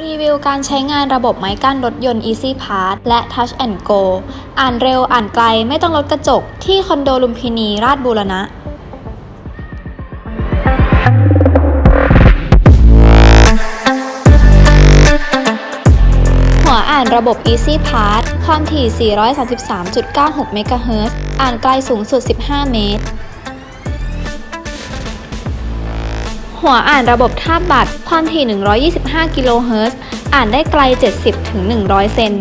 รีวิวการใช้งานระบบไม้กั้นรถยนต์ Easy Pass และ Touch and Go อ่านเร็วอ่านไกลไม่ต้องลดกระจก ที่คอนโดลุมพินีราชบูรณะหัวอ่านระบบ Easy Pass ความถี่ 433.96 เมกะเฮิรตซ์อ่านไกลสูงสุด 15 เมตร หัวอ่านระบบท่าบบัตร ความถี่ 125 กิโลเฮิรตซ์ อ่านได้ไกล 70ถึง100 เซน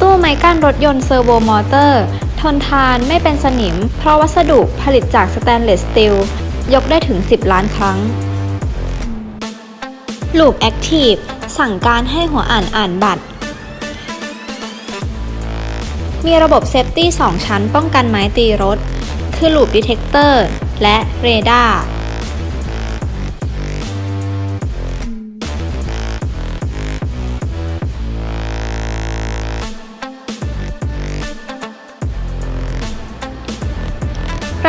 ตู้ไม้กั้นรถยนต์เซอร์โวมอเตอร์ ทนทานไม่เป็นสนิม เพราะวัสดุผลิตจากสแตนเลสสตีล ยกได้ถึง 10 ล้านครั้ง Loop Active สั่งการให้หัวอ่านอ่านบัตร มีระบบเซฟตี้ 2 ชั้นป้องกันไม้ตีรถ คือ Loop Detector และ Radar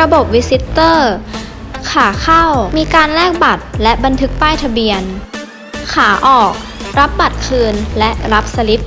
ระบบ Visitor ขาเข้ามีการแลกบัตรและบันทึกป้ายทะเบียน ขาออก รับบัตรคืนและรับสลิป